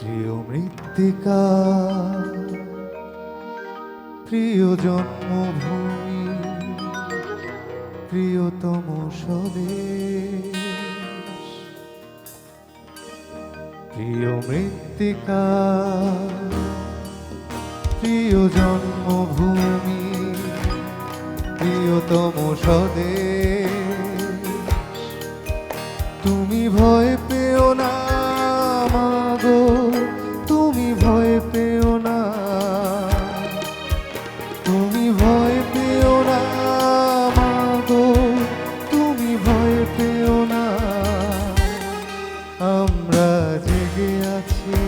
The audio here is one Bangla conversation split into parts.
প্রিয় মৃত্তিকা, প্রিয় জন্মভূমি, প্রিয়তম স্বদেশ। প্রিয় মৃত্তিকা, প্রিয় জন্মভূমি, প্রিয়তম স্বদেশ। তুমি ভয় পেও না। মাগো তুমি ভয় পেও না। তুমি ভয় পেও না মাগো তুমি ভয় পেও না। আমরা জেগে আছি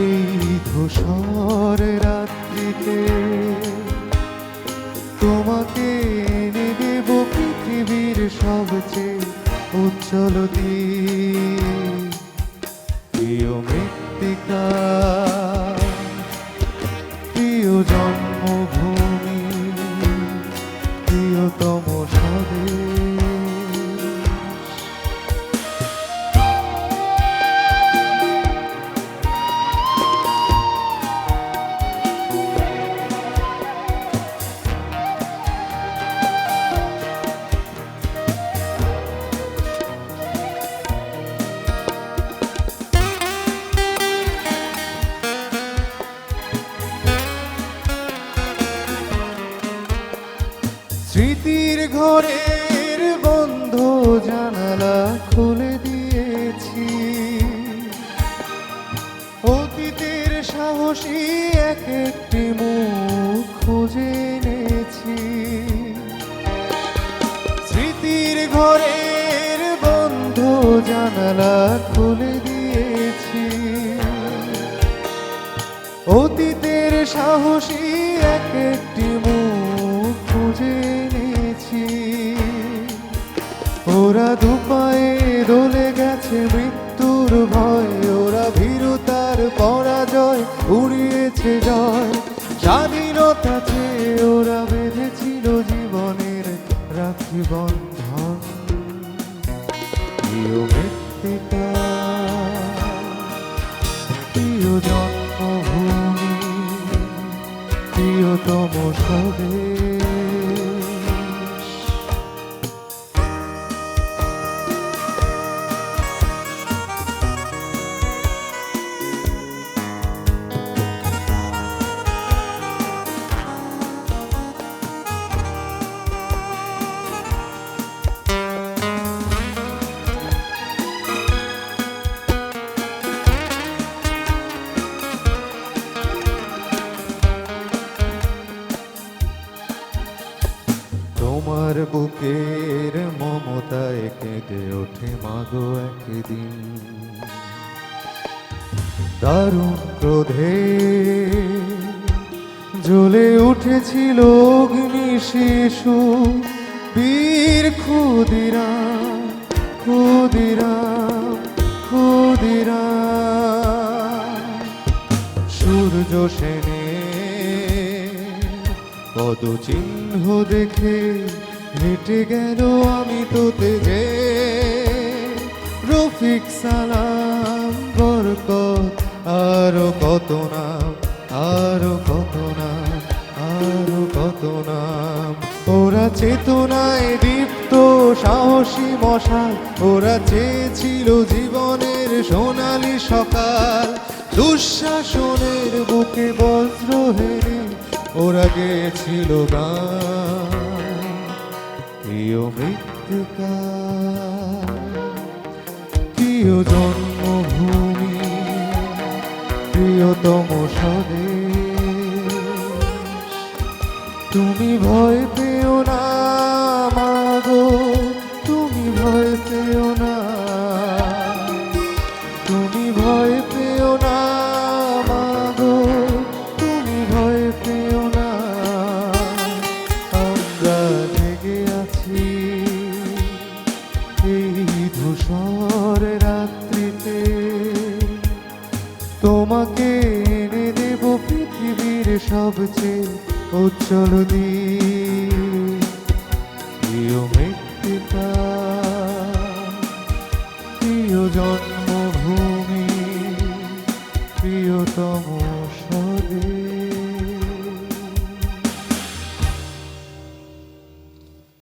এই ধূসর রাত্রিতে। তোমাকে এনে দেব পৃথিবীর সবচেয়ে উজ্জ্বল দ্বীপ প্রিয় মৃত্তিকা ঘরের বন্ধ জানালা খুলে দিয়েছি। অতীতের সাহসী এক একটি মুখ খুঁজে এনেছি। স্মৃতির ঘরের বন্ধ জানালা খুলে দিয়েছি। অতীতের সাহসী এক একটি দুপায়ে দোলে গেছে মৃত্যুর ভয়। ওরা ভীরুতার পরাজয়, উড়িয়েছে জয়। স্বাধীনতা চেয়ে ওরা বেঁধেছিল জীবনের রাখি বন্ধন। প্রিয় মৃত্তিকা প্রিয় জন্মভূমি, প্রিয়তম স্বদেশ কেঁদে ওঠে মাগো একদিন? দারুণ ক্রোধে জ্বলে উঠেছিল অগ্নি শিশু, বীর ক্ষুদিরাম ক্ষুদিরাম ক্ষুদিরাম সূর্য সেনে পদ চিহ্ন দেখে হেঁটে গেল আমি তোতে। নাম ওরা চেতনায় দীপ্ত, সাহসী, মশাল। ওরা চেয়েছিল জীবনের সোনালি সকাল। দুঃশাসনের বুকে বজ্র হেরে ওরা গেছিল গান। প্রিয় প্রিয় জন্মভূমি, প্রিয়তম স্বদেশ। তুমি ভয় পেও না, মাগো, তুমি ভয় পেও না। তুমি ভয় পেও না, মাগো, তুমি ভয় পেও না। আমরা জেগে আছি এই ধূসর রাত্রিতে। তোমাকে এনে দেব পৃথিবীর সবচেয়ে উজ্জ্বল দ্বীপ